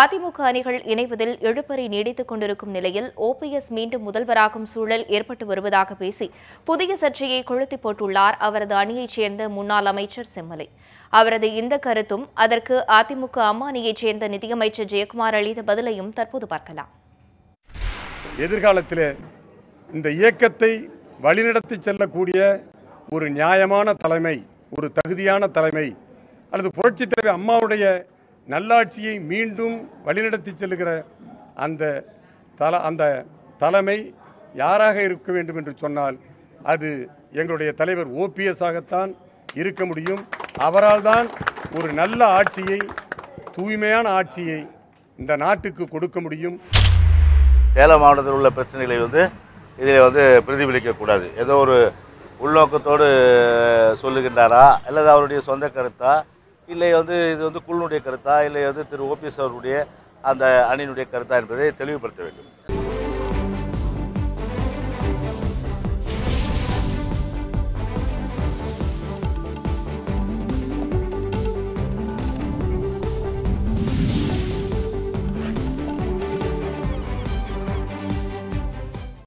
அதிமுக அணிகள் இணைவதில் இழுபறி நீடித்துக் கொண்டிருக்கும் நிலையில் ஓபிஎஸ் மீண்டும் முதல்வராகும் சூழல் ஏற்பட்டு வருவதாக பேசி புதிய சர்ச்சையை கொளுத்தி போட்டுள்ளார் அவரது அணியைச் சேர்ந்த முன்னாள் அமைச்சர் செம்மலை. அவரது இந்த கருத்தும் அதற்கு அதிமுக அம்மா அணியைச் சேர்ந்த நிதியமைச்சர் ஜெயக்குமார் அளித்த பதிலையும் தற்போது பார்க்கலாம். எதிர்காலத்தில் இந்த இயக்கத்தை வழிநடத்தி செல்லக்கூடிய ஒரு நியாயமான தலைமை ஒரு தகுதியான தலைமை அல்லது புரட்சித் தலைவர் அம்மாவுடைய நல்லாட்சியை மீண்டும் வழிநடத்தி செல்லுகிற அந்த தல அந்த தலைமை யாராக இருக்க வேண்டும் என்று சொன்னால் அது எங்களுடைய தலைவர் ஓபிஎஸ் ஆகத்தான் இருக்க முடியும். அவரால் தான் ஒரு நல்ல ஆட்சியை தூய்மையான ஆட்சியை இந்த நாட்டுக்கு கொடுக்க முடியும். சேலம் மாவட்டத்தில் உள்ள பிரச்சனைகளை வந்து இதில் வந்து பிரதிபலிக்கக்கூடாது ஏதோ ஒரு உள்நோக்கத்தோடு சொல்லுகின்றாரா? அல்லது அவருடைய சொந்த கருத்தா? இல்லை வந்து இது வந்து குழுனுடைய கருத்தா? இல்லை வந்து திரு ஓபிஎஸ் அவருடைய அந்த அணியினுடைய கருத்தா என்பதை தெளிவுபடுத்த வேண்டும்.